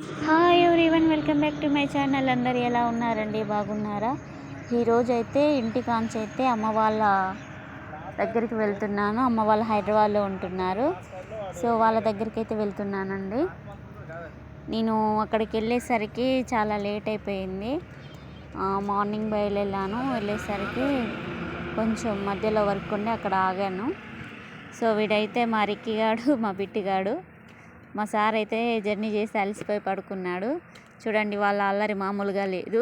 Hi everyone welcome back to my channel అందరు ఎలా ఉన్నారండి? బాగున్నారా? ఈరోజు అయితే ఇంటికాంచి అయితే అమ్మ వాళ్ళ దగ్గరికి వెళ్తున్నాను. అమ్మ వాళ్ళు హైదరాబాద్లో ఉంటున్నారు. సో వాళ్ళ దగ్గరికి అయితే వెళ్తున్నానండి. నేను అక్కడికి వెళ్ళేసరికి చాలా లేట్ అయిపోయింది. మార్నింగ్ బయలుదేరాను. వెళ్ళేసరికి కొంచెం మధ్యలో వర్క్ ఉండి అక్కడ ఆగాను. సో వీడైతే మా రిక్కిగాడు మా బిట్టిగాడు. మా సార్ అయితే జర్నీ చేసి అలసిపోయి పడుకున్నాడు. చూడండి వాళ్ళ అల్లరి మామూలుగా లేదు.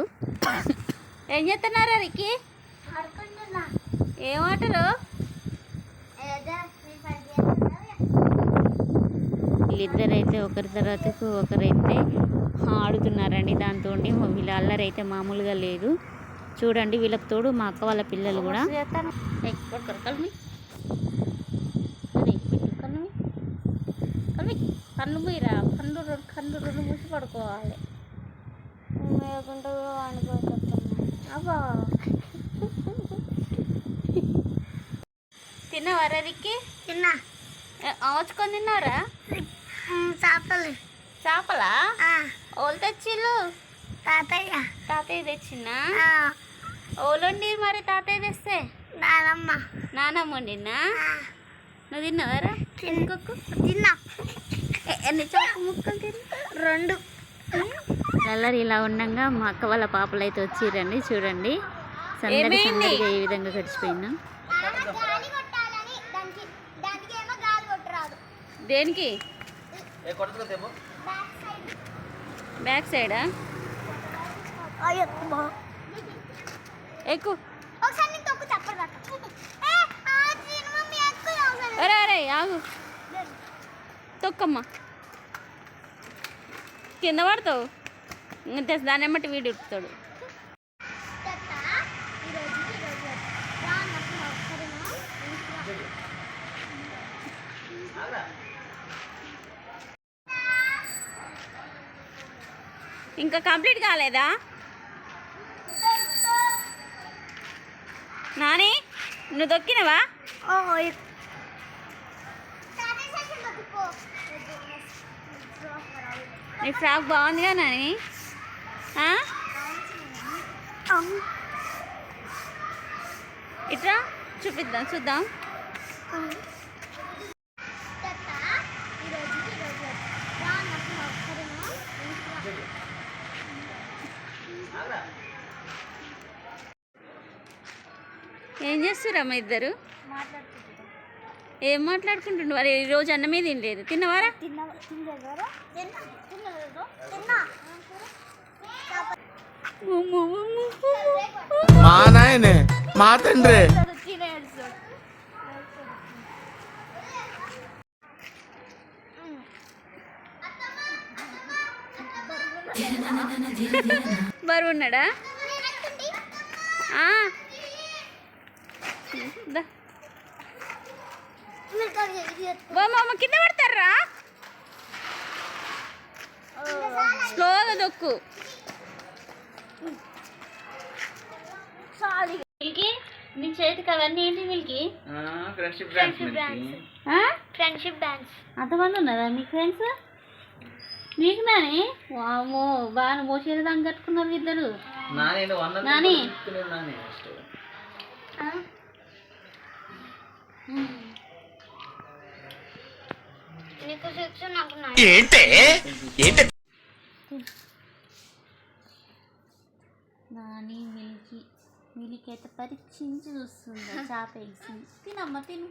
ఏం చేస్తున్నారా రిక్కి ఏ వాటరు వీళ్ళిద్దరైతే ఒకరి తర్వాతకు ఒకరైతే ఆడుతున్నారండి. దాంతో వీళ్ళ అల్లరి అయితే మామూలుగా లేదు. చూడండి వీళ్ళకి తోడు మా అక్క వాళ్ళ పిల్లలు కూడా. కన్ను పోయిరా కన్ను రెండు కన్ను రెండు మూసి పడుకోవాలి. మేకుంటూ కూడా వండుకోవచ్చు అబ్బా తిన్నావారా రిక్కి తిన్నా ఆవుచుకొని తిన్నారా చేపలు. చేపలా? ఓలు తెచ్చిళ్ళు? తాతయ్య. తాతయ్య తెచ్చినా ఓలండి మరి తాతయ్య తెస్తే? నానమ్మ. నానమ్మ వండినా నువ్వు తిన్నావారా? తిన్నా. రెండు. కలర్ ఇలా ఉండగా మా అక్క వాళ్ళ పాపలు అయితే వచ్చిరండి చూడండి. సందడి? సందడిగా ఏ విధంగా కొట్టాలని దానికి? దానికి ఏమో గాలి కొట్టరాదు దేనికి బ్యాక్ సైడ్ బ్యాక్ సైడా అయ్యో ఎక్కువ అరే అరే ఆగు. తొక్కమ్మా. కింద పడతావు? ఇంకా దాన్ని ఎమ్మటి వీడు ఉడుకుతాడు ఇంకా కంప్లీట్ కాలేదా? నాని నువ్వు దొక్కినవా? ఓ నీ ఫ్రాక్ బాగుందిగా నాని? ఇట్రా చూపిద్దాం చూద్దాం. ఏం చేస్తురమ్మా ఇద్దరు? ఏం మాట్లాడుకుంటుండ్రు మరి ఈరోజు అన్నమే తినలేదు. తిన్నవారా? మా నాయనే మా తండ్రి. బరువు ఉన్నాడా ఆ. దా. ఓ మామ కింద పడతారా? స్లోగా దొక్కు. మిల్కి నీ చేతికి అవన్నీ ఏంటి మిల్కి? ఫ్రెండ్షిప్ ఆ? ఫ్రెండ్షిప్ డాన్స్ అంతమంది ఉన్నారా మీ ఫ్రెండ్స్? నీకు నాని? వామో బాగా మోసేది దాన్ని కట్టుకున్నారు ఇద్దరు. నాని నీకు సిక్స్ నాకు నైన్ ఏంటే? ఏంటి? నాని మిల్కి మిల్కి అయితే పరీక్షించి చూస్తుంది? చేప తినమ్మ తిను.